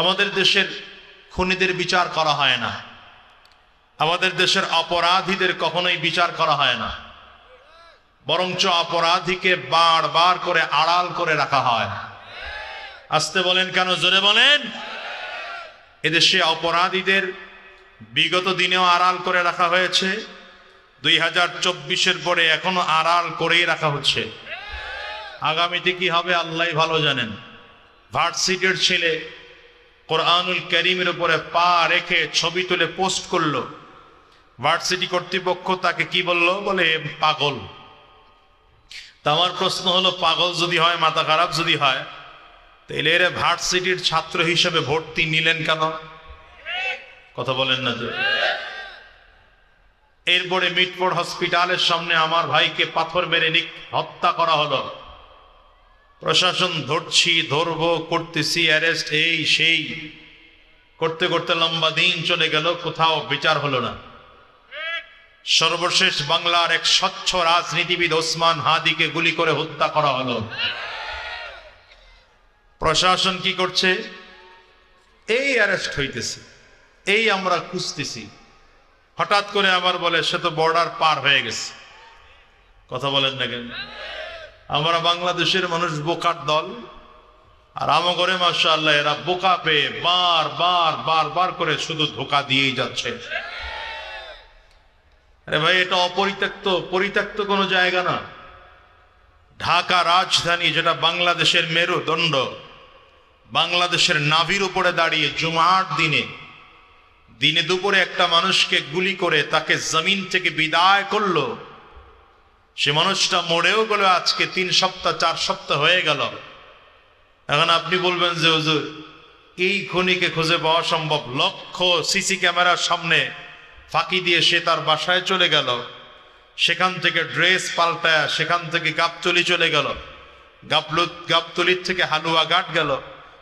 আমাদের দেশের খুনিদের বিচার করা হয় না। আমাদের দেশের অপরাধীদের কখনোই বিচার করা হয় না। বরঞ্চ অপরাধীকে বারবার করে আড়াল করে রাখা হয়। আসতে বলেন কেন? জোরে বলেন। এদেশে অপরাধীদের বিগত দিনেও আড়াল করে রাখা হয়েছে। দুই হাজার চব্বিশের পরে এখনও আড়াল করেই রাখা হচ্ছে। আগামীতে কি হবে আল্লাহ ভালো জানেন। ভার্সিটির ছেলে কোরআনুল করিমের উপরে পা রেখে ছবি তুলে পোস্ট করল। ভার্সিটি কর্তৃপক্ষ তাকে কি বলল? বলে, পাগল। তা আমার প্রশ্ন হলো, পাগল যদি হয়, মাথা খারাপ যদি হয় তাহলে এর ভার্সিটির ছাত্র হিসেবে ভর্তি নিলেন কেন? কথা বলেন না এরপরে মিটফোর্ড হসপিটালের সামনে আমার ভাইকে পাথর মেরে হত্যা করা হলো। প্রশাসন ধরছি, ধরবো, করতেছি অ্যারেস্ট এই, সেই। করতে করতে লম্বা দিন চলে গেল, কোথাও বিচার হলো না। সর্বশেষ বাংলার এক স্বচ্ছ রাজনীতিবিদ ওসমান হাদিকে গুলি করে হত্যা করা হলো। প্রশাসন কি করছে? এই অ্যারেস্ট হইতেছে, এই আমরা খুঁজতেছি। হঠাৎ করে আবার বলে, সে তো বর্ডার পার হয়ে গেছে। কথা বলেন না কেন? আমরা বাংলাদেশের মানুষ বোকার দল। আর আমগরে মাসা আল্লাহ এরা বোকা পেয়ে বার বার বার বার করে শুধু ধোকা দিয়েই যাচ্ছে। আরে ভাই, এটা অপরিত্যক্ত, পরিত্যক্ত কোনো জায়গা না। ঢাকা রাজধানী, যেটা বাংলাদেশের মেরুদণ্ড, বাংলাদেশের নাভির উপরে দাঁড়িয়ে জুমার দিনে দিনে দুপুরে একটা মানুষকে গুলি করে তাকে জমিন থেকে বিদায় করল। সে মানুষটা মরেও গেল, আজকে তিন সপ্তাহ, চার সপ্তাহ হয়ে গেল। এখন আপনি বলবেন যে, হুজুর, এই খনিকে খুঁজে পাওয়া সম্ভব? লক্ষ সিসি ক্যামেরার সামনে ফাঁকি দিয়ে সে তার বাসায় চলে গেল। সেখান থেকে ড্রেস পাল্টায় সেখান থেকে গাবতলি চলে গেল। গাবলু গাবতলির থেকে হালুয়া ঘাট গেল।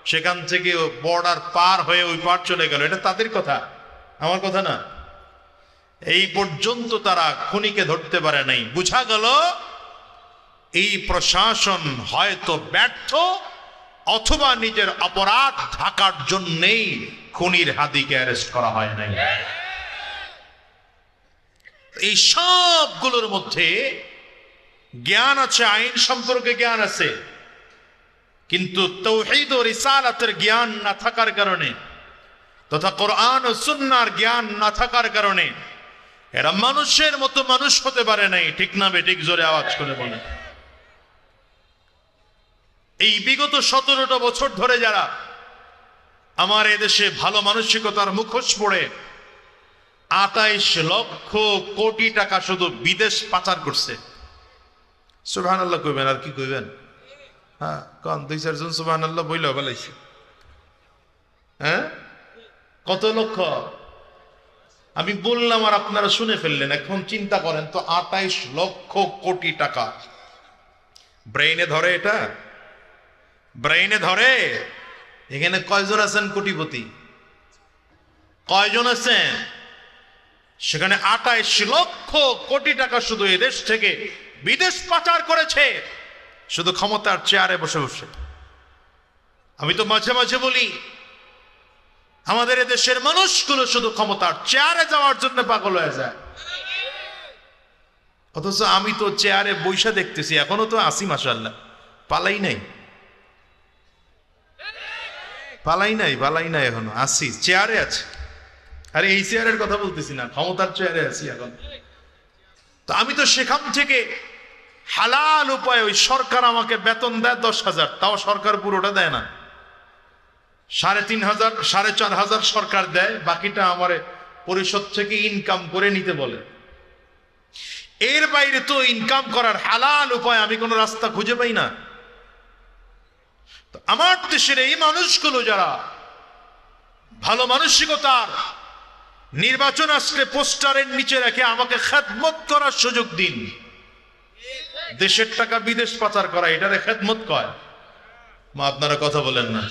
সেখান থেকে বর্ডার পার হয়ে ওই পার চলে গেল। এটা তাদের কথা? আমার কথা না? এই পর্যন্ত তারা খুনিকে ধরতে পারে নাই। বুঝা গেল, এই প্রশাসন হয়তো ব্যর্থ, অথবা নিজের অপরাধ ঢাকার জন্যেই খুনির হাদিকে অ্যারেস্ট করা হয় নাই। এই সবগুলোর মধ্যে জ্ঞান আছে, আইন সম্পর্কে জ্ঞান আছে, কিন্তু তৌহিদ ও রিসালাতের জ্ঞান না থাকার কারণে, তথা কোরআন ও সুন্নার জ্ঞান না থাকার কারণে এরা মানুষের মতো মানুষ হতে পারে নাই। ঠিক না বেঠিক জোরে আওয়াজ করে বলে। এই বিগত সতেরোটা বছর ধরে যারা আমার এদেশে ভালো মানসিকতার মুখোশ পড়ে, আটাইশ লক্ষ কোটি টাকা শুধু বিদেশ পাচার করছে। সুবাহান আল্লাহ কইবেন, আর কি কইবেন? হ্যাঁ কন, দুই চারজন সুবাহান আল্লাহ বইল বলাইছে হ্যাঁ? কত লক্ষ? আমি বললাম আর আপনারা শুনে ফেললেন, এখন চিন্তা করেন তো আটাইশ লক্ষ কোটি টাকা। ব্রেইনে ধরে এটা? ব্রেইনে ধরে? এখানে কয়জন আছেন কোটিপতি? কয়জন আছেন? সেখানে আটাইশ লক্ষ কোটি টাকা শুধু এদেশ থেকে বিদেশ পাচার করেছে। শুধু ক্ষমতার চেয়ারে বসে বসে। আমি তো মাঝে মাঝে বলি আমাদের দেশের মানুষগুলো শুধু ক্ষমতার চেয়ারে যাওয়ার জন্য পাগল হয়ে যায়। অথচ আমি তো চেয়ারে বৈশা দেখতেছি, এখনও তো আসি মাসাল্লাহ পালাই নাই। পালাই নাই পালাই নাই এখনও। আসি চেয়ারে আছে। আরে এই চেয়ারের কথা বলতেছি না, ক্ষমতার চেয়ারে আছি এখন। তো আমি তো সেখান থেকে হালাল উপায় ওই সরকার আমাকে বেতন দেয় দশ হাজার, তাও সরকার পুরোটা দেয় না। সাড়ে তিন হাজার, সাড়ে চার হাজার সরকার দেয়, বাকিটা আমার পরিষদ থেকে ইনকাম করে নিতে বলে। এর বাইরে তো ইনকাম করার হালাল উপায় আমি কোনো রাস্তা খুঁজে পাই না। আমার দেশের এই মানুষগুলো যারা, ভালো মানসিকতার নির্বাচন আসলে পোস্টারের নিচে রেখে আমাকে খেদমত করার সুযোগ দিন। দেশের টাকা বিদেশ পাচার করা, এটারে খেদমত কয়? মা, আপনারা কথা বলেন না।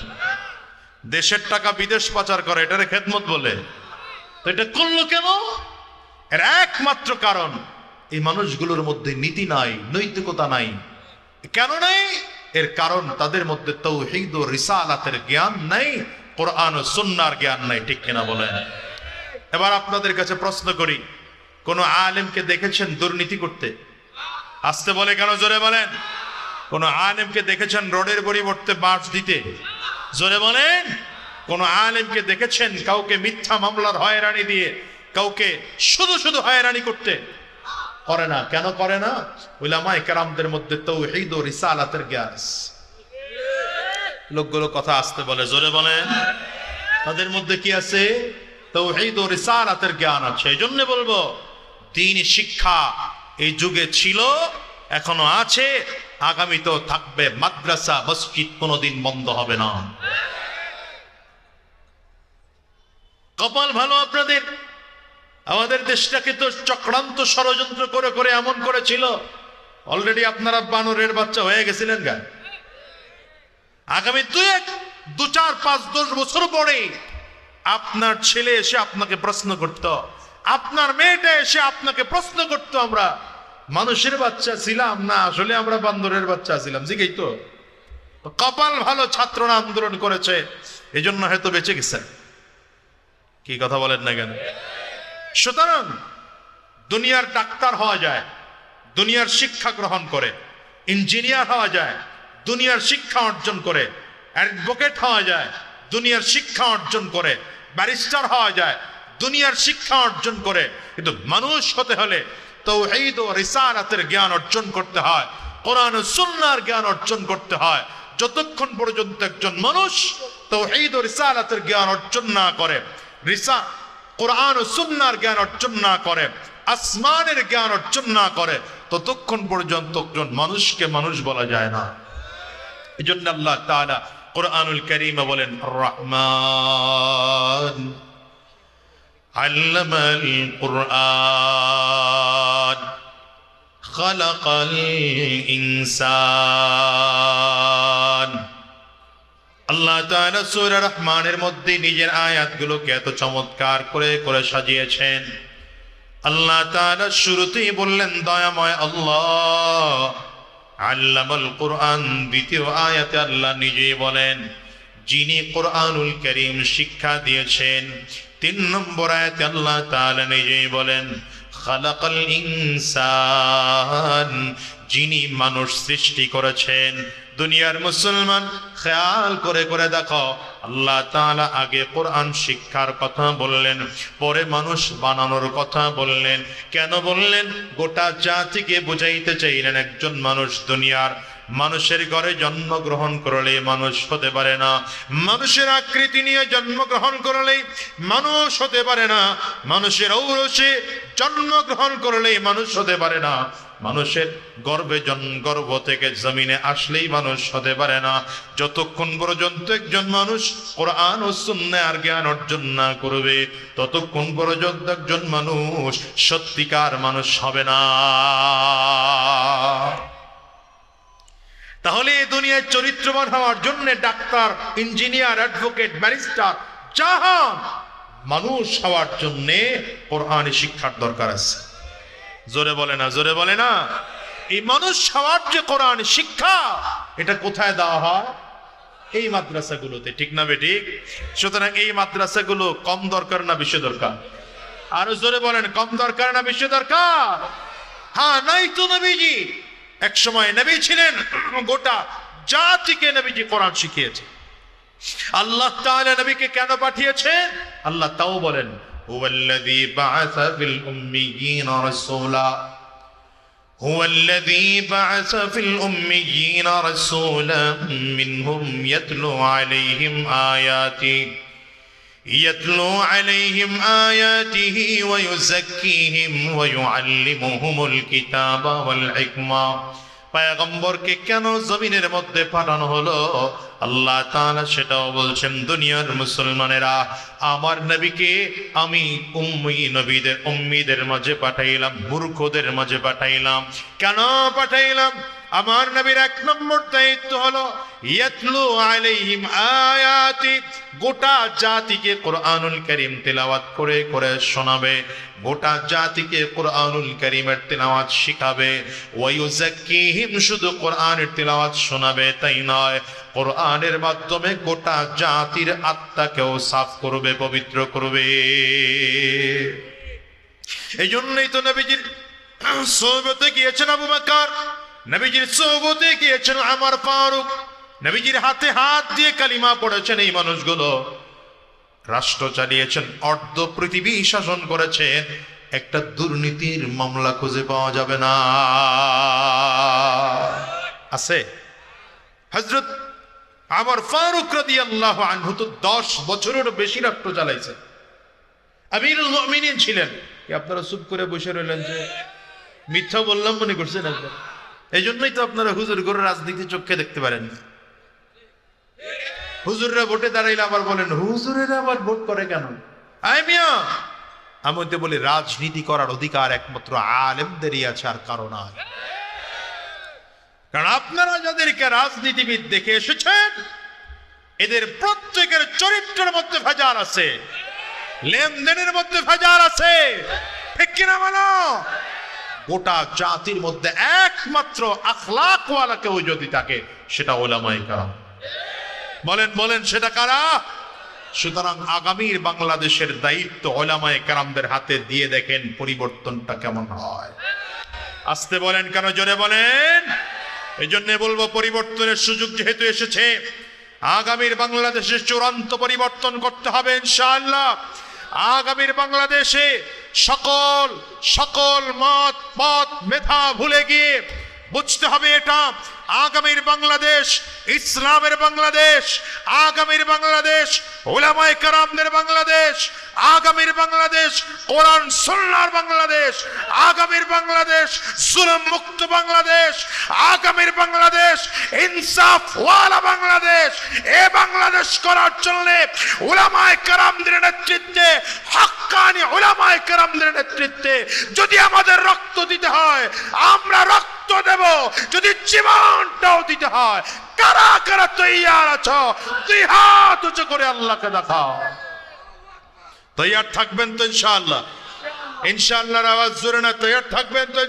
দেশের টাকা বিদেশ পাচার করে, এটারে খেদমত বলে। তো এটা করল কেন? এর একমাত্র কারণ, এই মানুষগুলোর মধ্যে নীতি নাই, নৈতিকতা নাই। কেন নাই? এর কারণ তাদের মধ্যে তৌহিদ ও রিসালাতের জ্ঞান নাই, কোরআন ও সুন্নার জ্ঞান নাই, ঠিক কিনা বলেন? এবার আপনাদের কাছে প্রশ্ন করি, কোন আলেমকে দেখেছেন দুর্নীতি করতে? আসতে বলে কেন জোরে বলেন? কোন আলেমকে দেখেছেন রোডের পরিবর্তে বাস দিতে? জোরে বলেন, কোন আলেমকে দেখেছেন কাউকে মিথ্যা মামলার হয়রানি দিয়ে, কাউকে শুধু শুধু হয়রানি করতে? করে না, কেন করে না? উলামায়ে কেরামদের মধ্যে তৌহিদ ও রিসালাতের আছে। লোকগুলো কথা আসতে বলে, জোরে বলেন। তাদের মধ্যে কি আছে? তো তৌহিদ ও রিসালাতের জ্ঞান আছে। এই জন্য বলব, দিন শিক্ষা এই যুগে ছিল, এখনও আছে। আগামীতেও থাকবে মাদ্রাসা, মসজিদ কোনোদিন বন্ধ হবে না। কপাল ভালো আপনাদের? আমাদের দেশটাকে তো চক্রান্ত ষড়যন্ত্র করে করে এমন করেছিল। অলরেডি আপনারা বানরের বাচ্চা হয়ে গেছিলেন গা। আগামী দু এক, দু চার, পাঁচ, দশ বছর পরে আপনার ছেলে এসে আপনাকে প্রশ্ন করত। আপনার মেয়েটা এসে আপনাকে প্রশ্ন করত আমরা। মানুষের বাচ্চা ছিলাম না, আসলে আমরা বান্দরের বাচ্চা ছিলাম। জিগেই তো। কপাল ভালো ছাত্ররা আন্দোলন করেছে এই জন্য হয়তো বেঁচে গেছে। কি কথা বলেন না কেন? সুতরাং দুনিয়ার ডাক্তার হওয়া যায়, দুনিয়ার শিক্ষা গ্রহণ করে, ইঞ্জিনিয়ার হওয়া যায়, দুনিয়ার শিক্ষা অর্জন করে, অ্যাডভোকেট হওয়া যায়, দুনিয়ার শিক্ষা অর্জন করে, ব্যারিস্টার হওয়া যায়, দুনিয়ার শিক্ষা অর্জন করে। কিন্তু মানুষ হতে হলে তৌহিদ ও রিসালাতের জ্ঞান অর্জন করতে হয়। কোরআন ও সুন্নাহর জ্ঞান অর্জন করতে হয়। যতক্ষণ পর্যন্ত একজন মানুষ তৌহিদ ও রিসালাতের জ্ঞান অর্জন না করে, রিসা, কোরআন ও সুন্নার জ্ঞান অর্জন না করে, আসমানের জ্ঞান অর্জন না করে, ততক্ষণ পর্যন্ত একজন মানুষকে মানুষ বলা যায় না। এই জন্য আল্লাহ তাআলা কোরআনুল করিমে বলেন, রহমান। আল্লামাল কোরআন। খালাকাল ইনসান। আল্লাহ তাআলা সূরা রহমানের মধ্যে নিজের আয়াতগুলোকে এত চমৎকার করে করে সাজিয়েছেন। আল্লাহ তাআলা শুরুতেই বললেন, দয়াময় আল্লাহ। আল্লামাল কোরআন দ্বিতীয় আয়াতে আল্লাহ নিজেই বলেন, যিনি কোরআনুল করিম শিক্ষা দিয়েছেন তিন নম্বর আয়াতে আল্লাহ তাআলা নিজেই বলেন, খালাকাল ইনসান, যিনি মানুষ সৃষ্টি করেছেন, দুনিয়ার মুসলমান, খেয়াল করে করে দেখো, আল্লাহ তাআলা আগে কোরআন শিক্ষার কথা বললেন, পরে মানুষ বানানোর কথা বললেন। কেন বললেন? গোটা জাতিকে বুঝাইতে চাইলেন একজন মানুষ দুনিয়ার মানুষের ঘরে জন্মগ্রহণ করলে মানুষ হতে পারে না। মানুষের আকৃতি নিয়ে জন্মগ্রহণ করলে মানুষ হতে পারে না। মানুষের ঔরসে জন্মগ্রহণ করলেই মানুষ হতে পারে না। মানুষের গর্ভে জন্ম গর্ভ থেকে জমিনে আসলেই মানুষ হতে পারে না। যতক্ষণ পর্যন্ত একজন মানুষ কোরআন ও সুন্নার জ্ঞান অর্জন না করবে, ততক্ষণ পর্যন্ত একজন মানুষ সত্যিকার মানুষ হবে না। তাহলে এই দুনিয়ার চরিত্রবান হওয়ার জন্য ডাক্তার, ইঞ্জিনিয়ার, অ্যাডভোকেট, ব্যারিস্টার যাহা মানুষ হওয়ার জন্য কোরআনে শিক্ষার দরকার আছে। জোরে বলে না, জোরে বলে না। এই মানুষ হওয়ার যে কোরআন শিক্ষা, এটা কোথায় দেওয়া হয়? এই মাদ্রাসাগুলোতে, ঠিক না বেঠিক? সুতরাং এই মাদ্রাসাগুলো কম দরকার না বেশি দরকার? আরও জোরে বলেন, কম দরকার না বেশি দরকার? হ্যাঁ নাই তো নবীজি। এক সময় নবী ছিলেন গোটা জাতিকে নবীজি কোরআন শিখিয়েছে আল্লাহ তাআলা নবীকে কেন পাঠিয়েছে আল্লাহ তাও বলেন هو الذي بعث في الأميين رسولا هو الذي بعث في الأميين رسولا منهم يتلو عليهم آياته يتلو عليهم آياته ويزكيهم ويعلمهم الكتاب والحكمة পায়গম্বরকে কেন জমিনের মধ্যে পাঠানো হলো আল্লাহ তাআলা সেটাও বলছেন দুনিয়ার মুসলমানেরা আমার নবীকে আমি উম্মি নবীদের উম্মিদের মাঝে পাঠাইলাম মূর্খদের মাঝে পাঠাইলাম কেন পাঠাইলাম আমার নবীর এক নম্বর দায়িত্ব হলো, ইয়াতলু আলাইহিম আয়াতি, গোটা জাতিকে কোরআনুল করিম তেলাওয়াত করে করে শোনাবে, গোটা জাতিকে কোরআনুল করিমের তেলাওয়াত শিখাবে ওয়ায়ুজাক্কিহিম শুধু কোরআনের তেলাওয়াত শোনাবে, তাই নয়, কোরআনের মাধ্যমে গোটা জাতির আত্মাকেও সাফ করবে, পবিত্র করবে। এই জন্যই তো নবীজির সোহবতে গিয়েছেন আবু বাকার। নবীজির সোহবতে গিয়েছেন আমার ফারুক। নবীজির হাতে হাত দিয়ে কালিমা পড়েছেন এই মানুষগুলো। রাষ্ট্র চালিয়েছেন, অর্ধ পৃথিবী শাসন করেছেন। একটা দুর্নীতির মামলা খুঁজে পাওয়া যাবে না। আছে? হজরত আমার ফারুক রাদি আল্লাহ আনহু তো দশ বছরেরও বেশি রাষ্ট্র চালাইছে। আমিরুল মুমিনিন ছিলেন। আপনারা চুপ করে বসে রইলেন যে? মিথ্যা বললাম মনে করছেন একবার। এই জন্যই তো আপনারা হুজুর করে রাজনীতি চোখে দেখতে পারেন। না হুজুররা ভোটে দাঁড়াইলে আবার বলেন, হুজুরেরা আবার ভোট করে কেন? আমি তো বলি, রাজনীতি করার অধিকার একমাত্র আলেমদেরই আছে, আর কারণ কারণ আপনারা যাদেরকে রাজনীতিবিদ দেখে এসেছেন, এদের প্রত্যেকের চরিত্রের মধ্যে ভেজাল আছে, লেনদেনের মধ্যে ভেজাল আছে। ঠিক কিনা বলো? গোটা জাতির মধ্যে একমাত্র আখলাকওয়ালা কেউ যদি থাকে সেটা ওলামাই কারাম। বলেন বলেন, সেটা কারা? সুতরাং আগামীর বাংলাদেশের দায়িত্ব ওলামায়ে কারামদের হাতে দিয়ে দেখেন পরিবর্তনটা কেমন হয়। আসতে বলেন কেন, জোরে বলেন। এই জন্য বলব, পরিবর্তনের সুযোগ যেহেতু এসেছে, আগামীর বাংলাদেশের চূড়ান্ত পরিবর্তন করতে হবে ইনশাআল্লাহ। আগামীর বাংলাদেশে সকল সকল মত পথ মেধা ভুলে গিয়ে বুঝতে হবে এটা। আগামীর বাংলাদেশ, ইসলামের বাংলাদেশ, আগামীর বাংলাদেশ, ওলামায়ে কারামদের বাংলাদেশ, আগামীর বাংলাদেশ, কোরআন, সুন্নাহর বাংলাদেশ, আগামীর বাংলাদেশ জুলুম মুক্ত বাংলাদেশ, আগামীর বাংলাদেশ ইনসাফ ওয়ালা বাংলাদেশ। এ বাংলাদেশ করার জন্য ওলামায়ে কারামদের নেতৃত্বে, হাক্কানি ওলামায়ে কারামদের নেতৃত্বে যদি আমাদের রক্ত দিতে হয়, আমরা রক্ত দেব। যদি জীবনটাও দিতে হয়, কারা কারা তৈয়ার আছো? দুই হাত উঁচু করে আল্লাহকে দেখাও। তৈয়ার থাকবেন তো ইনশাআল্লাহ। আওয়াজ জোরে না, তৈয়ার থাকবেন তো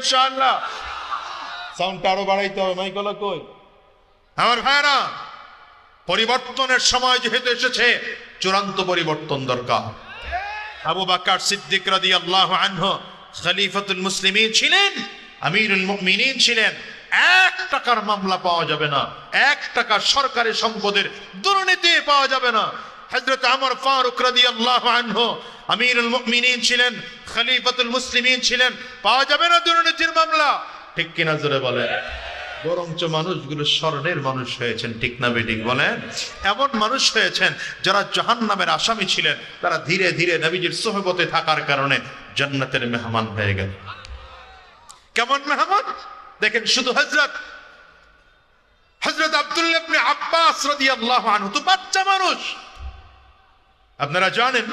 সাউন্ডটা আরও বাড়াইতে হবে কই? আমার ভাইরা, পরিবর্তনের সময় যেহেতু এসেছে, চূড়ান্ত পরিবর্তন দরকার। আবু বাক্কার সিদ্দিক রাদিয়াল্লাহু আনহু খলিফাতুল মুসলিমিন ছিলেন। আমিরুল মুমিনিন ছিলেন, এক টাকার মামলা পাওয়া যাবে না, এক টাকা সরকারি সম্পদের দুর্নীতি পাওয়া যাবে না। হযরত আমর ফারুক রাদিয়াল্লাহু আনহু আমিরুল মুমিনিন ছিলেন, খলিফাতুল মুসলিমিন ছিলেন, পাওয়া যাবে না দুর্নীতির মামলা। ঠিক কিনা জোরে বলেন? বরঞ্চ মানুষগুলো স্বর্ণের মানুষ হয়েছেন, ঠিক না বেঠিক বলেন? এমন মানুষ হয়েছেন যারা জাহান নামের আসামি ছিলেন, তারা ধীরে ধীরে নবীজির সোহবতে থাকার কারণে জান্নাতের মেহমান হয়ে গেল কেমন মেহমান? দেখেন শুধু হজরত হজরত আব্দুল্লাহ ইবনে আব্বাস তো বাচ্চা মানুষ। আপনারা জানেন,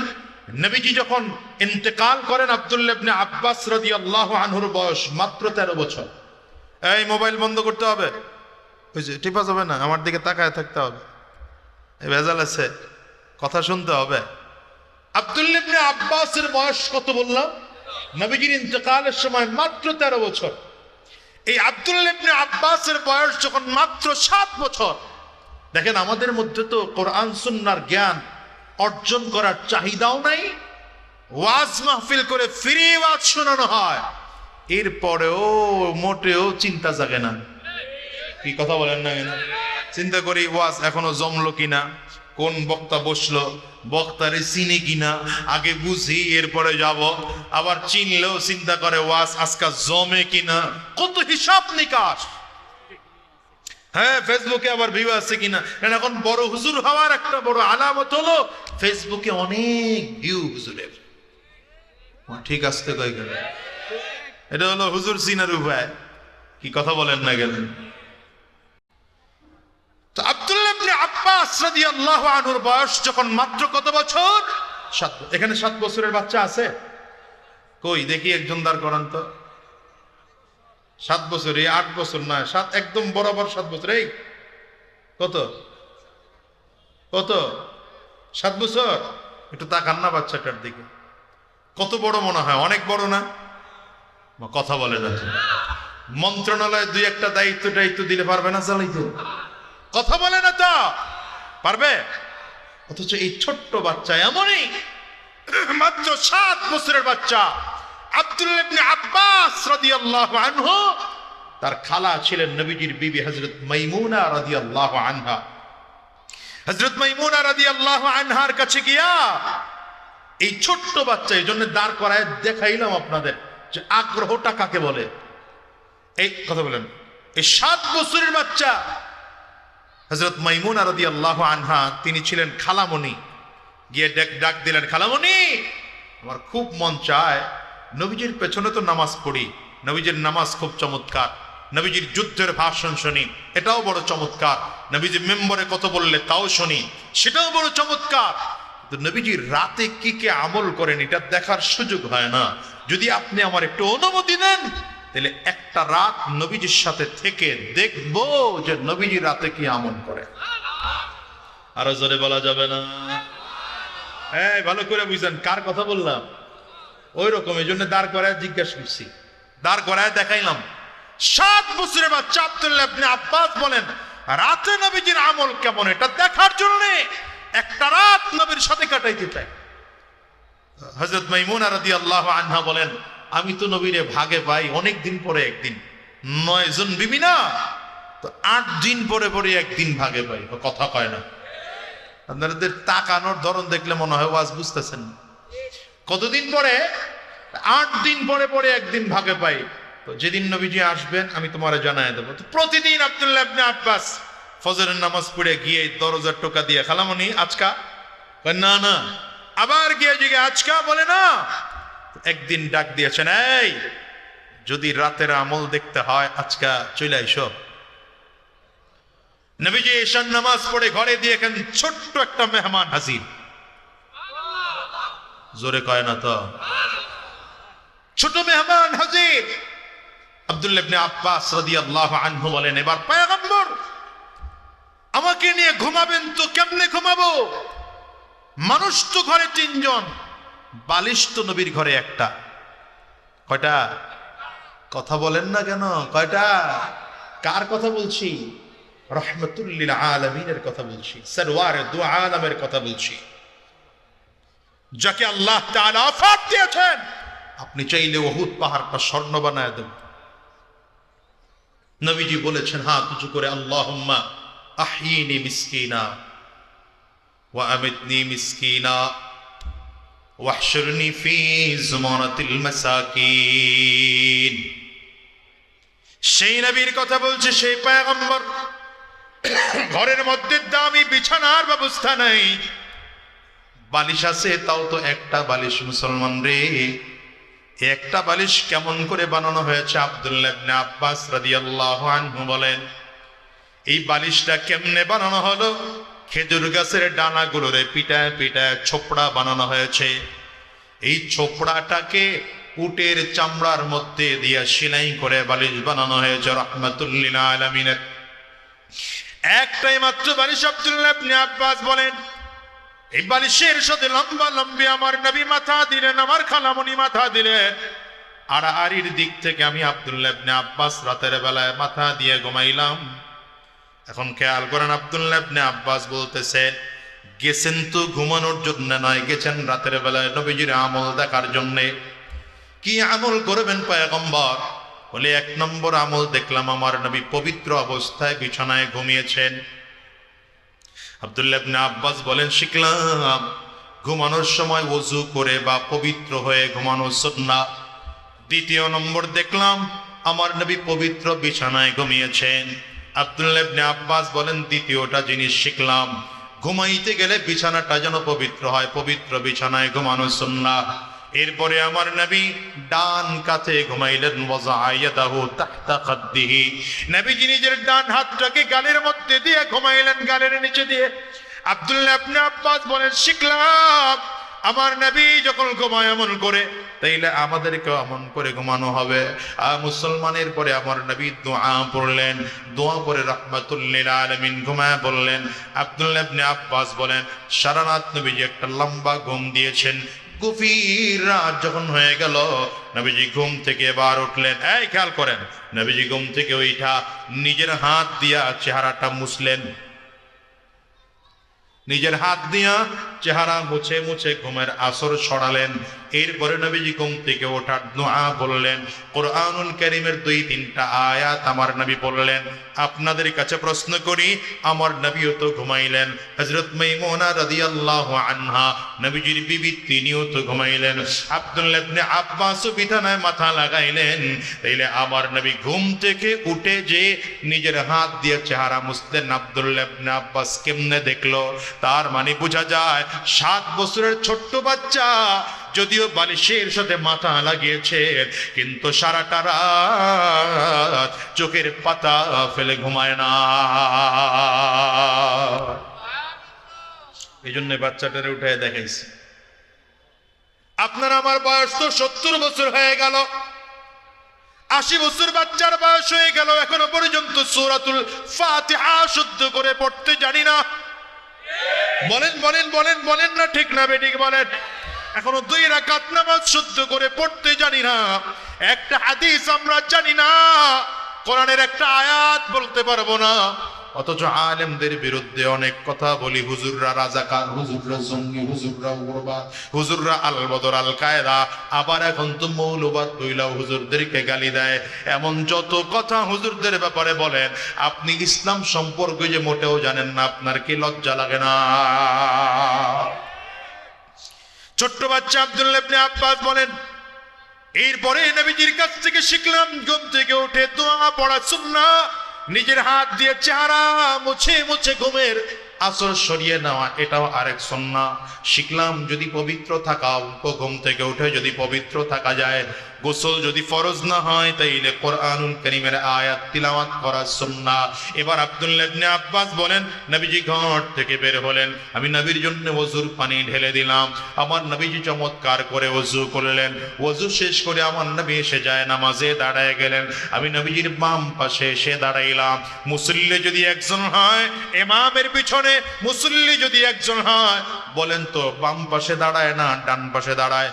নবীজি যখন ইন্তেকাল করেন আব্দুল্লাহ ইবনে আব্বাস রাদিয়াল্লাহু আনহুর বয়স মাত্র তেরো বছর। এই মোবাইল বন্ধ করতে হবে। ওই যে টিপা না, আমার দিকে তাকায় থাকতে হবে। ভেজাল আছে, কথা শুনতে হবে। আব্দুল্লাহ আব্বাসের বয়স কত বললাম? নবীজির ইন্তেকালের সময় মাত্র তেরো বছর। এই আব্দুল্লাহ ইবনে আব্বাসের বয়স যখন মাত্র সাত বছর, দেখেন আমাদের মধ্যে তো কোরআন, সুন্নার জ্ঞান অর্জন করার চাহিদাও নাই, ওয়াজ মাহফিল করে ফ্রি ওয়াজ শোনানো হয়। এরপরেও মোটেও চিন্তা জাগে না। কি কথা বলেন না চিন্তা করি, ওয়াজ এখনও জমলো কিনা? কোন বক্তা বসল? বক্তারে চিনি কিনা? আগে বুঝি, এরপরে যাব। আবার চিনলেও চিন্তা করে, ওয়াজ আজকা জমে কিনা? কত হিসাব নিকাশ। হ্যাঁ ফেসবুকে আবার ভিউ আছে কিনা? কারণ এখন বড় হুজুর হওয়ার একটা বড় আলামত হলো, ফেসবুকে অনেক ভিউ হুজুরের। ঠিক আসতে কয় এটা হলো হুজুর চিনার উপায়। কি কথা বলেন না গেলেন তো আব্দুল্লাহ ইবনে আব্বাস রাদিয়াল্লাহু আনহুর বয়স যখন মাত্র কত বছর? সাত এখানে সাত বছরের বাচ্চা আছে? কই, দেখি একজন সাত বছর, এই আট বছর না, সাত একদম বরাবর সাত বছর। এই, কত? কত? সাত বছর? একটু বাচ্চাটার দিকে। কত বড় মনে হয়, অনেক বড় না? কথা বলে তো। মন্ত্রণালয়ে দুই একটা দায়িত্ব দায়িত্ব দিলে পারবে না চালাইতে কথা বলে না তো। পারবে? অথচ এই ছোট্ট বাচ্চা এমনই। মাত্র সাত বছরের বাচ্চা। আব্দুল্লাহ ইবনে আব্বাস রাদিয়াল্লাহু আনহু, তার খালা ছিলেন নবীজির বিবি হযরত মাইমুনা রাদিয়াল্লাহু আনহা। হযরত মাইমুনা রাদিয়াল্লাহু আনহার কাছে গিয়া এই ছোট্ট বাচ্চা এই জন্য দাঁড় করায় দেখাইলাম আপনাদের যে আগ্রহটা কাকে বলে। এই, কথা বলেন। এই সাত বছরের বাচ্চা হজরত মাইমুন আল্লাহ আনহা, তিনি ছিলেন খালামণি। গিয়ে ডাক দিলেন, খালামণি, আমার খুব মন চায়, নবীজির পেছনে তো নামাজ পড়ি। নবীজির নামাজ খুব চমৎকার। নবীজির যুদ্ধের ভাষণ শুনি, এটাও বড় চমৎকার। নবীজি মেম্বরে কত বললে, তাও শুনি, সেটাও বড় চমৎকার। কিন্তু নবীজির রাতে কি, কে আমল করেন, এটা দেখার সুযোগ হয় না। যদি আপনি আমার একটু অনুমতি দেন তাহলে একটা রাত নবীজির সাথে থেকে দেখব যে নবীজি রাতে কি আমল করে। আরও জোরে বলা যাবে না? হ্যাঁ ভালো করে বুঝলেন কার কথা বললাম? ওই রকম এই জন্য দাঁড় করায় জিজ্ঞাসা করছি। দাঁড় করায় দেখাইলাম। সাত বছরের বাচ্চা আব্দুল্লাহ আপনি আব্বাস বলেন, রাতে নবীজির আমল কেমন? এটা দেখার জন্য একটা রাত নবীর সাথে কাটাইতে চাই। হজরত মাইমুনা রাদি আল্লাহ আনহা বলেন আমি তো নবীরে ভাগে পাই, অনেক দিন পরে একদিন। নয় জন বিবি না? তো আট দিন পরে পরে একদিন ভাগে পাই কথা কয় না। আপনাদের তাকানোর ধরন দেখলে মনে হয় ওয়াজ বুঝতেছেন কতদিন পরে? আট দিন পরে পরে একদিন ভাগে পাই। তো যেদিন নবীজি আসবেন, আমি তোমারে জানাই দেবো। তো প্রতিদিন আব্দুল্লাহ ইবনে আব্বাস ফজরের নামাজ পড়ে গিয়ে দরজার টোকা দিয়ে, খালামনি, আজকা? না না। আবার গিয়ে জিগে আজকা বলে না একদিন ডাক দিয়েছেন, এই, যদি রাতের আমল দেখতে হয়, আজকা চলে আইসো। নবীজি ঈশান নামাজ পড়ে ঘরে দিয়ে ছোট্ট একটা মেহমান হাজির। জোরে কয় না তো? ছোট মেহমান হাজির। বলেন, এবার আমাকে নিয়ে ঘুমাবেন তো কেমনে ঘুমাবো? মানুষ তো ঘরে তিনজন। বালিশ নবীর ঘরে একটা। কয়টা? কথা বলেন না কেন? কয়টা? কার কথা বলছি? রহমতুল্লিল আলমিনের কথা বলছি। সরওয়ার দু আলমের কথা বলছি। যাকে আল্লাহ অফার দিয়েছেন, আপনি চাইলে ওহুদ পাহাড়টা স্বর্ণ বানায় দেন। নবীজি বলেছেন হ্যাঁ কিছু করে আল্লাহুম্মা আহিনি মিসকিনা ওয়া আমিতনি মিসকিনা। واحشرني في زمرة المساكين সেই নবীর কথা বলছে সেই পয়গম্বর ঘরের মধ্যে দামি বিছানার ব্যবস্থা নাই বালিশ আছে তাও তো একটা বালিশ মুসলমান রে এই একটা বালিশ কেমন করে বানানো হয়েছে আব্দুল্লাহ ইবনে আব্বাস রাদিয়াল্লাহু আনহু বলেন এই বালিশটা কেমনে বানানো হলো খেজুর গাছের ডানাগুলোরে পিটায় পিটায় ছোপড়া বানানো হয়েছে। এই ছোপড়াটাকে উটের চামড়ার মধ্যে দিয়ে সেলাই করে বালিশ বানানো হয়েছে রহমতুল্লিল আলমিনের। একটাই মাত্র বালিশ আব্দুল্লাহ আব্বাস বলেন, এই বালিশের সাথে লম্বা লম্বি আমার নবী মাথা দিলেন, আমার খালামণি মাথা দিলেন। আর দিক থেকে আমি আব্দুল্লাহ আব্বাস রাতের বেলায় মাথা দিয়ে ঘুমাইলাম। এখন খেয়াল করেন আব্দুল্লাহ আব্বাস বলতেছে, গেছেন তো ঘুমানোর জন্য নয়, গেছেন রাতের বেলায় নবীজির আমল দেখার জন্য। কি আমল করবেন পয়গম্বর? বলে, এক নম্বর আমল দেখলাম আমার নবী পবিত্র অবস্থায় বিছানায় ঘুমিয়েছেন। আব্দুল্লাহ আব্বাস বলেন, শিখলাম, ঘুমানোর সময় ওযু করে বা পবিত্র হয়ে ঘুমানো সুন্নাহ। দ্বিতীয় নম্বর দেখলাম, আমার নবী পবিত্র বিছানায় ঘুমিয়েছেন। আব্দুল্লাহ ইবনে আব্বাস বলেন, দ্বিতীয়টা জিনিস শিখলাম। ঘুমাইতে গেলে বিছানাটা যেন পবিত্র হয়, পবিত্র বিছানায় ঘুমানো সুন্নাহ। এরপরে আমার নবী ডান কাতে ঘুমাইলেন নবীজি নিজের ডান হাতটাকে গালের মধ্যে দিয়ে ঘুমাইলেন, গালের নিচে দিয়ে। আব্দুল্লাহ ইবনে আব্বাস বলেন, শিখলাম। আমার নবী যখন ঘুমায় এমন করে, তাইলে আমাদেরকে এমন করে ঘুমানো হবে। আর মুসলমানের পরে আমার নবী দোয়া পড়লেন, দোয়া পরে রহমাতুল্লিল আলমিন ঘুমায় বললেন, আব্দুল্লাহ ইবনে আব্বাস বলেন, সারা রাত নবীজি একটা লম্বা ঘুম দিয়েছেন। গভীর রাত যখন হয়ে গেল, নবীজি ঘুম থেকে এবার উঠলেন। এই খেয়াল করেন, নবীজি ঘুম থেকে ওইটা নিজের হাত দিয়া চেহারাটা মুছলেন। নিজের হাত দিয়া চেহারা মুছে মুছে ঘুমের আসর ছড়ালেন এরপরে নবীজি ঘুম থেকে ওঠার দোয়া বললেন, কোরআনুল করিমের দুই তিনটা আয়াত আমার নবী বললেন। আপনাদের কাছে প্রশ্ন করি, আমার নবীও তো ঘুমাইলেন। হজরত মাইমুনা রাদিয়াল্লাহু আনহা, নবীজির বিবি তিনিও তো ঘুমাইলেন। আব্দুল্লাহ ইবনে আব্বাসও বিছানায় মাথা লাগাইলেন। তাইলে আমার নবী ঘুম থেকে উঠে যে নিজের হাত দিয়ে চেহারা মুছলেন, আব্দুল্লাহ ইবনে আব্বাস কেমনে দেখল? তার মানে বোঝা যায়, সাত বছরের ছোট্ট বাচ্চা যদিও বালিশের সাথে মাথা লাগিয়েছে, কিন্তু সারাটা রাত চোখের পাতা ফেলে ঘুমায় না। এই জন্য বাচ্চাটারে উঠে দেখাইছি। আপনার আমার বয়স তো সত্তর বছর হয়ে গেল। আশি বছর বাচ্চার বয়স হয়ে গেল, এখনও পর্যন্ত সূরাতুল ফাতে শুদ্ধ করে পড়তে জানি না। বলেন বলেন বলেন বলেন না ঠিক না বেঠিক বলেন। এখনও দুই রাকাত নামাজ শুদ্ধ করে পড়তে জানি না। একটা হাদিস আমরা জানি না। কোরআনের একটা আয়াত বলতে পারব না। অথচ আলেমদের বিরুদ্ধে অনেক কথা বলি। হুজুররা রাজাকার, হুজুররা জঙ্গি, হুজুররা উগ্রবাদ, হুজুররা আল বদর আল কায়দা আবার এখন তো মৌলবাদ বইলাও হুজুরদেরকে গালি দেয়। এমন যত কথা হুজুরদের ব্যাপারে বলেন, আপনি ইসলাম সম্পর্কে যে মোটেও জানেন না, আপনার কি লজ্জা লাগে না? ছোট্ট বাচ্চা আব্দুল্লাহ ইবনে আব্বাস বলেন, এরপরে নবীজির কাছ থেকে শিখলাম, ঘুম থেকে উঠে দোয়া পড়া সুন্না নিজের হাত দিয়ে চেহারা মুছে মুছে ঘুমের আসর সরিয়ে নেওয়া, এটাও আরেক সন্না। শিখলাম যদি পবিত্র থাকা ঘুম থেকে উঠে যদি পবিত্র থাকা যায়, গোসল যদি ফরজ না হয়, তাইলে কোরআনুল করিমের আয়াত তিলাওয়াত করা সুন্না। এবার আব্দুল্লাহ ইবনে আব্বাস বলেন, নবীজি ঘর থেকে বের হলেন, আমি নবীর জন্য ওজুর পানি ঢেলে দিলাম। আমার নবীজি চমৎকার করে ওযু করলেন। ওযু শেষ করে আমার নবী এসে যায় নামাজে দাঁড়ায় গেলেন। আমি নবীজির বাম পাশে এসে দাঁড়াইলাম। মুসল্লি যদি একজন হয়, ইমামের পিছনে মুসল্লি যদি একজন হয় বলেন তো বাম পাশে দাঁড়ায় না ডান পাশে দাঁড়ায়?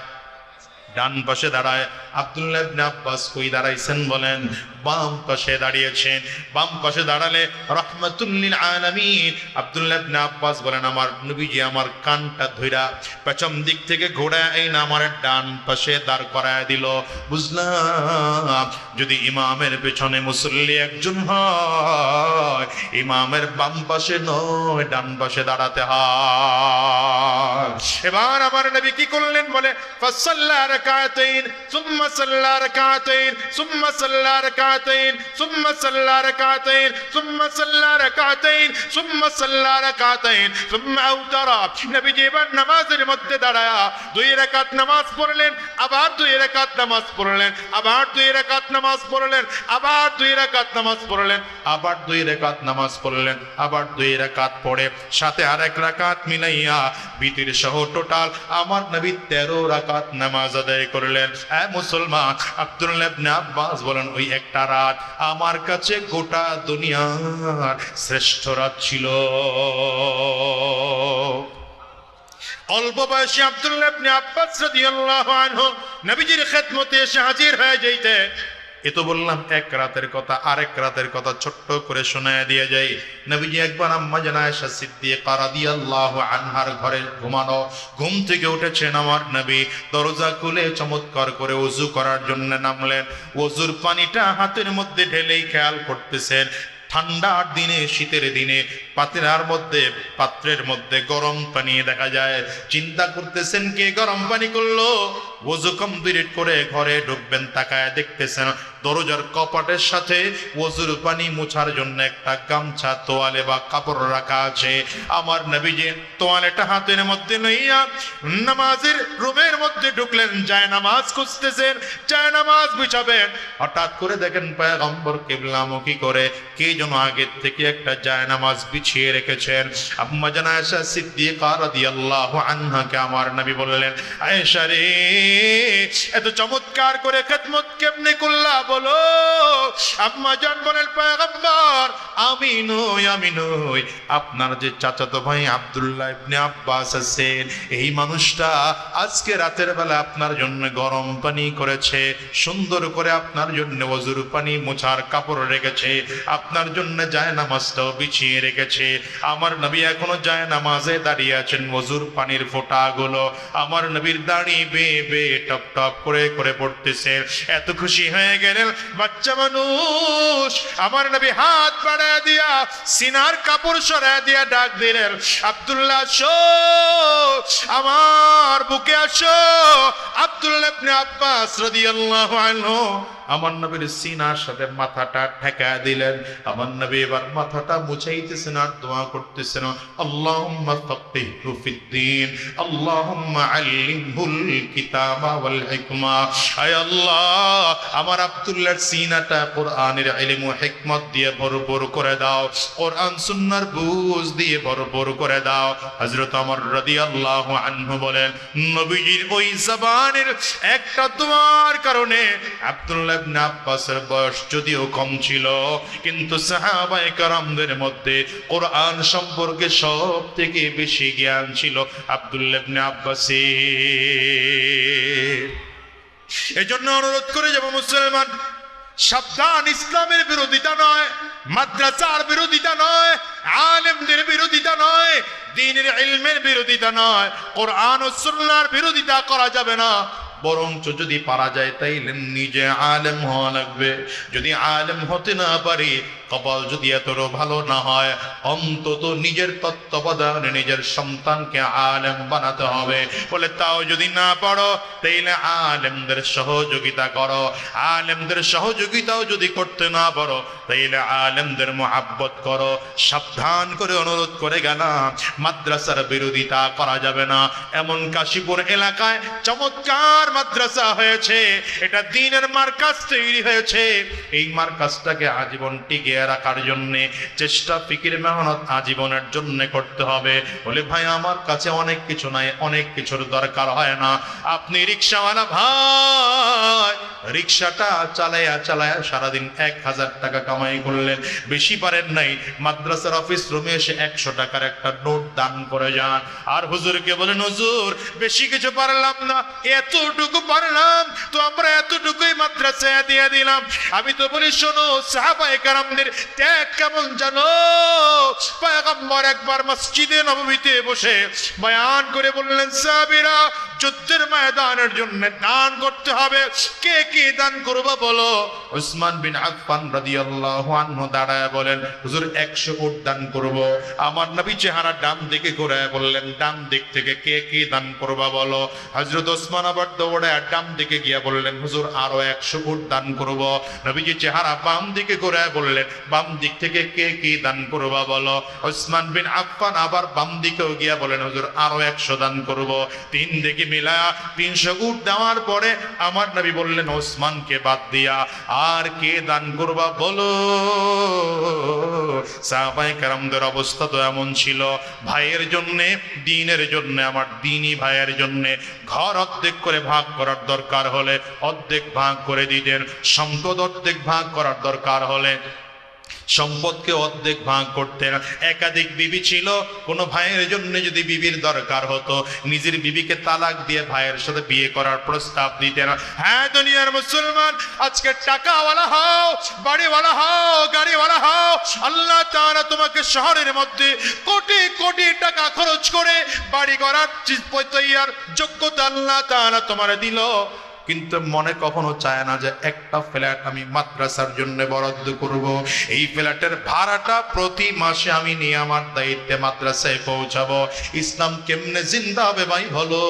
ডান পাশে দাঁড়ায় আব্দুল্লাহ ইবনে আব্বাস কই দাঁড়াইছেন বলেন, বাম পাশে দাঁড়িয়েছেন। বাম পাশে দাঁড়ালে রহমাতুল্লিল আলামিন। আব্দুল্লাহ ইবনে আব্বাস বলেন, আমার নবীজি আমার কানটা ধইরা পেছন দিক থেকে ঘোড়ায় আইনা আমার ডান পাশে দাঁড় করায় দিল। বুঝলাম, যদি ইমামের পেছনে মুসল্লি একজন হয়, ইমামের বাম পাশে নয়, ডান পাশে দাঁড়াতে হয়। এবার আমার নবী কি করলেন বলে, ফাসাল্লা রাকাতাইন সুম্মা সাল্লা রাকাতাইন সুম্মা সাল্লা রাকাতাইন সুম্মা সাল্লা রাকাতাইন সুম্মা সাল্লা রাকাতাইন সুম্মা সাল্লা রাকাতাইন সুম্মা আউতারা নবীজি এবার নামাজের মধ্যে দাঁড়ায়া দুই রাকাত নামাজ পড়লেন, আবার দুই রাকাত নামাজ পড়লেন, আবার দুই রাকাত নামাজ পড়লেন, আবার দুই রাকাত নামাজ পড়লেন, আবার দুই রাকাত নামাজ পড়লেন, আবার দুই রাকাত পড়ে, সাথে আর এক রাকাত মিলাইয়া, বিতির সহ টোটাল আমার নবী তেরো রাকাত নামাজ আদায় করলেন। হ্যাঁ মুসলমান আব্দুল্লাহ আব্বাস বলেন, ওই একটা রাত আমার কাছে গোটা দুনিয়ার শ্রেষ্ঠ রাত ছিল। অল্প বয়সে আব্দুল্লাহ আব্বাস নবীজির খেদমতে এসে হাজির হয়ে যাইতে এ তো বললাম, এক রাতের কথা, আরেক রাতের কথা ছোট্ট করে শোনায় দিয়ে যাই। নবীজি একবার আম্মা জানা আয়েশা সিদ্দিকা রাদিয়াল্লাহু আনহার ঘরে ঘুমানো, ঘুম থেকে উঠেছেন আমার নবী। দরজা খুলে চমৎকার করে ওযু করার জন্য নামলেন। ওযুর পানিটা হাতের মধ্যে ঢেলেই খেয়াল করতেছেন। ঠান্ডার দিনে, শীতের দিনে, পাত্রার মধ্যে, পাত্রের মধ্যে গরম পানি দেখা যায়। চিন্তা করতেছেন কে গরম পানি করল? ওজু কমপ্লিট করে ঘরে ঢুকবেন, তাকায় দেখতেছেন দরজার কপাটের সাথে ওজুর পানি মুছার জন্য একটা গামছা, তোয়ালে বা কাপড় রাখা আছে। আমার নবী নবীজি তোয়ালেটা হাতের মধ্যে লইয়া নামাজের রুমের মধ্যে ঢুকলেন, যায় নামাজ খুঁজতেছেন, যায় নামাজ বিছাবেন। হঠাৎ করে দেখেন পয়গম্বর কেবলামুখী করে কে যেন আগের থেকে একটা যায় নামাজ বিছিয়ে রেখেছেন। আম্মা জানা আয়েশা সিদ্দিকা রাদিয়াল্লাহু আনহাকে আমার নবী বললেন, আয়েশা রে এত চমৎকার করে খেদমত কেমনে করলা বলো? আম্মা পয়গম্বর, আমি নই আমি নই। আপনার যে চাচাতো ভাই আব্দুল্লাহ ইবনে আব্বাস আছেন, এই মানুষটা আজকে রাতের বেলা আপনার জন্য গরম পানি করেছে, সুন্দর করে আপনার জন্য ওজুর পানি মোছার কাপড় রেখেছে, আপনার জন্য যায় নামাজটাও বিছিয়ে রেখেছে। আমার নবী এখনও যায় নামাজে দাঁড়িয়ে আছেন ওজুর পানির ফোঁটাগুলো। আমার নবীর দাঁড়ি বে বে টপ টপ করে করে পড়তেছে। এত খুশি হয়ে গেলেন, বাচ্চা মানুষ, আমার নাবি হাত বাড়ায় দিয়া, সিনার কাপড় সরায় দিয়া ডাক দিলেন, আব্দুল্লাহ আসো, আমার বুকে আসো। আব্দুল্লাহ আব্বাস রাদিয়াল্লাহু আনহু আমার নবীর সিনার সাথে মাথাটা ঠেকা দিলেন। আমার নবী এবার মাথাটা মুছাইতেছেন আর দোয়া করতেছেন। আমার সিনাটা কোরআনের দিয়ে ভরপুর করে দাও। কোরআন সুন্নাহর বুঝ দিয়ে ভরপুর করে দাও। হযরত ওমর রাদিয়াল্লাহু আনহু বলেন ওই জবানের একটা দোয়ার কারণে আব্দুল্লাহ সব থেকে বেশি জ্ঞান ছিল আব্দুল্লাহ এজন্য অনুরোধ করে যাব মুসলমান, সাবধান, ইসলামের বিরোধিতা নয়, মাদ্রাসার বিরোধিতা নয়, আলেমদের বিরোধিতা নয়, দিনের ইলমের বিরোধিতা নয়, কোরআন ও সুন্নাহর বিরোধিতা করা যাবে না। বরঞ্চ যদি পারা যায় তাইলে নিজে আলেম হওয়া লাগবে। যদি আলেম হতে না পারি কপাল যদি এতরও ভালো না হয়, অন্তত নিজের তত্ত্বাবধানে নিজের সন্তানকে আলেম বানাতে হবে। বলে, তাও যদি না পারো, তাইলে আলেমদের সহযোগিতা করো। আলেমদের সহযোগিতাও যদি করতে না পারো, তাইলে আলেমদের মোহাব্বত করো। সাবধান করে অনুরোধ করে গেলাম, মাদ্রাসার বিরোধিতা করা যাবে না। এমন কাশীপুর এলাকায় চমৎকার মাদ্রাসা হয়েছে, এটা দিনের মার্কাজ তৈরি হয়েছে। এই মার্কাজটাকে আজীবন টিকিয়ে রাখার জন্য চেষ্টা, ফিকির, মেহনত আজীবনের জন্য করতে হবে। বলে, ভাই, আমার কাছে অনেক কিছু নাই, অনেক কিছুর দরকার হয় না। আপনি রিক্সাওয়ালা, ভাই! রিক্সাটা চালায়া চালায়া সারাদিন এক হাজার টাকা কামাই করলেন। বেশি পারেন নাই। মাদ্রাসার অফিস রুমে এসে একশো টাকার একটা নোট দান করে যান। আর হুজুরকে বলেন, হুজুর, বেশি কিছু পারলাম না, এতটুকু পারলাম, তো আমরা এতটুকুই মাদ্রাসায় দিয়ে দিলাম। আমি তো বলি, শোনো, সাহাবায়ে কারামদের ত্যাগ কেমন জানো? একবার মসজিদে নববীতে বসে বয়ান করে বললেন, সাহাবীরা, যুদ্ধের ময়দানের জন্য দান করতে হবে। কে কি দান করব বলো? উসমান বিন আফফান রাদিয়াল্লাহু আনহু দাঁড়ায় বলেন, হুজুর 100 উট দান করব। আমার নবী চেহারা ডান দিকে ঘুরায় বললেন, ডান দিক থেকে কে কি দান করবা বলো? হযরত ওসমান আবার দৌড়ায় ডান দিকে গিয়া বললেন, হুজুর, আরও 100 উট দান করব। নবীজি চেহারা বাম দিকে ঘুরায় বললেন বাম দিক থেকে কে কি দান করবা বলো? ওসমান বিন আফফান আবার বাম দিকেও গিয়া বলেন, হুজুর, আরও 100 দান করব। তিন দিকে মিলা তিনশো উট দেওয়ার পরে আমার নবী বললেন, ওসমানকে বাদ দিয়া আর কে দান করবা বলো? সাহাবাই কারামদের অবস্থা তো এমন ছিল, ভাইয়ের জন্যে, দিনের জন্য, আমার দিনই ভাইয়ের জন্য ঘর অর্ধেক করে ভাগ করার দরকার হলে অর্ধেক ভাগ করে দিতেন, সম্পদ অর্ধেক ভাগ করার দরকার হলে সম্পদকে অর্ধেক ভাগ করতেন একাধিক বিবি ছিল, কোনো ভাইয়ের জন্য যদি বিবির দরকার হতো, নিজের বিবিকে তালাক দিয়ে ভাইয়ের সাথে বিয়ে করার প্রস্তাব দিতেন। হ্যাঁ দুনিয়ার মুসলমান, আজকে টাকাওয়ালা হও, বাড়িওয়ালা হও, গাড়িওয়ালা হও, আল্লাহ তাআলা তোমাকে শহরের মধ্যে কোটি কোটি টাকা খরচ করে বাড়ি করার তৈয়ার যোগ্যতা আল্লাহ তাআলা তোমার দিল। কিন্তু মনে কখনো চায় না যে একটা ফ্ল্যাট আমি মাদ্রাসার জন্য বরাদ্দ করব। এই ফ্ল্যাটের ভাড়াটা প্রতি মাসে আমি নিয়ে আমার দায়িত্বে মাদ্রাসায় পৌঁছাবো। ইসলাম কেমনে জিন্দা হবে ভাই হলো